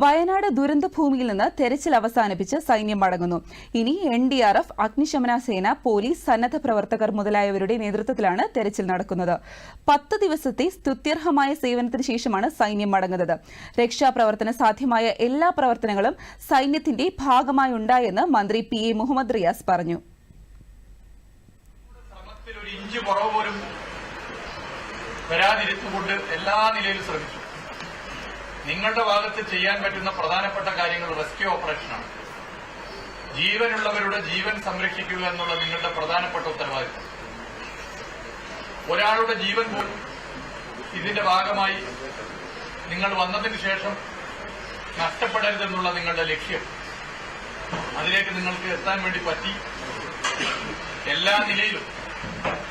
വയനാട് ദുരന്തഭൂമിയിൽ നിന്ന് തെരച്ചിൽ അവസാനിപ്പിച്ച് സൈന്യം മടങ്ങുന്നു. ഇനി എൻ ഡി ആർ എഫ് അഗ്നിശമന സേന പോലീസ് സന്നദ്ധ പ്രവർത്തകർ മുതലായവരുടെ നേതൃത്വത്തിലാണ് തെരച്ചിൽ നടക്കുന്നത്. പത്ത് ദിവസത്തെ സ്തുത്യർഹമായ സേവനത്തിന് ശേഷമാണ് സൈന്യം മടങ്ങുന്നത്. രക്ഷാപ്രവർത്തന സാധ്യമായ എല്ലാ പ്രവർത്തനങ്ങളും സൈന്യത്തിന്റെ ഭാഗമായുണ്ടായെന്ന് മന്ത്രി പി എ മുഹമ്മദ് റിയാസ് പറഞ്ഞു. വരാതിരുത്തുകൊണ്ട് എല്ലാ നിലയിലും ശ്രമിച്ചു. നിങ്ങളുടെ ഭാഗത്ത് ചെയ്യാൻ പറ്റുന്ന പ്രധാനപ്പെട്ട കാര്യങ്ങൾ റെസ്ക്യൂ ഓപ്പറേഷനാണ്. ജീവനുള്ളവരുടെ ജീവൻ സംരക്ഷിക്കുക എന്നുള്ള നിങ്ങളുടെ പ്രധാനപ്പെട്ട ഉത്തരവാദിത്വം ഒരാളുടെ ജീവൻ പോലും ഇതിന്റെ ഭാഗമായി നിങ്ങൾ വന്നതിന് ശേഷം നഷ്ടപ്പെടരുതെന്നുള്ള നിങ്ങളുടെ ലക്ഷ്യം. അതിലേക്ക് നിങ്ങൾക്ക് എത്താൻ വേണ്ടി പറ്റി. എല്ലാ നിലയിലും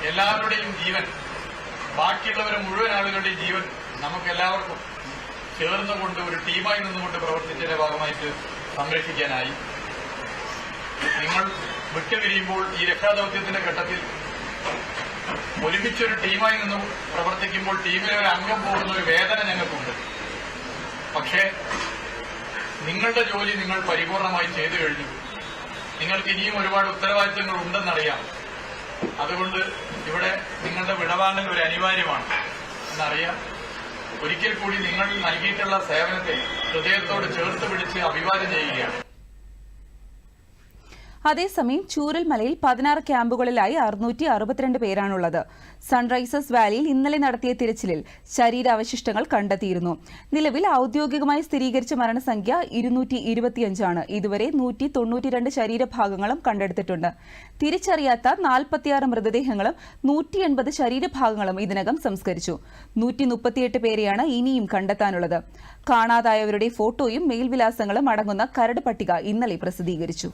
എല്ലാവരുടെയും ജീവൻ ബാക്കിയുള്ളവരെ മുഴുവൻ ആളുകളുടെയും ജീവൻ നമുക്ക് എല്ലാവർക്കും ചേർന്നുകൊണ്ട് ഒരു ടീമായി നിന്നുകൊണ്ട് പ്രവർത്തിച്ചതിന്റെ ഭാഗമായിട്ട് സംരക്ഷിക്കാനായി. നിങ്ങൾ വിട്ടുപിരിയുമ്പോൾ ഈ രക്ഷാദൌത്യത്തിന്റെ ഘട്ടത്തിൽ ഒരുമിച്ചൊരു ടീമായി നിന്നും പ്രവർത്തിക്കുമ്പോൾ ടീമിലെ ഒരു അംഗം പോകുന്ന ഒരു വേദന ഞങ്ങൾക്കുണ്ട്. പക്ഷേ നിങ്ങളുടെ ജോലി നിങ്ങൾ പരിപൂർണമായി ചെയ്തു കഴിഞ്ഞു. നിങ്ങൾക്ക് ഇനിയും ഒരുപാട് ഉത്തരവാദിത്തങ്ങൾ ഉണ്ടെന്നറിയാം. അതുകൊണ്ട് ഇവിടെ നിങ്ങളുടെ വിടവാങ്ങൽ ഒരു അനിവാര്യമാണ്. എന്നറിയാം. ഒരിക്കൽ കൂടി നിങ്ങൾ നൽകിയിട്ടുള്ള സേവനത്തെ ഹൃദയത്തോട് ചേർത്ത് പിടിച്ച് അഭിവാദ്യം ചെയ്യുകയാണ്. അതേസമയം ചൂരൽമലയിൽ പതിനാറ് ക്യാമ്പുകളിലായി അറുന്നൂറ്റി അറുപത്തിരണ്ട് പേരാണുള്ളത്. സൺറൈസേഴ്സ് വാലിയിൽ ഇന്നലെ നടത്തിയ തിരച്ചിലിൽ ശരീരാവശിഷ്ടങ്ങൾ കണ്ടെത്തിയിരുന്നു. നിലവിൽ ഔദ്യോഗികമായി സ്ഥിരീകരിച്ച മരണസംഖ്യ ഇരുന്നൂറ്റി ഇരുപത്തിയഞ്ചാണ്. ഇതുവരെ നൂറ്റി തൊണ്ണൂറ്റിരണ്ട് ശരീരഭാഗങ്ങളും കണ്ടെടുത്തിട്ടുണ്ട്. തിരിച്ചറിയാത്ത നാൽപ്പത്തിയാറ് മൃതദേഹങ്ങളും നൂറ്റി എൺപത് ശരീരഭാഗങ്ങളും ഇതിനകം സംസ്കരിച്ചു. നൂറ്റി മുപ്പത്തിയെട്ട് പേരെയാണ് ഇനിയും കണ്ടെത്താനുള്ളത്. കാണാതായവരുടെ ഫോട്ടോയും മേൽവിലാസങ്ങളും അടങ്ങുന്ന കരട് പട്ടിക ഇന്നലെ പ്രസിദ്ധീകരിച്ചു.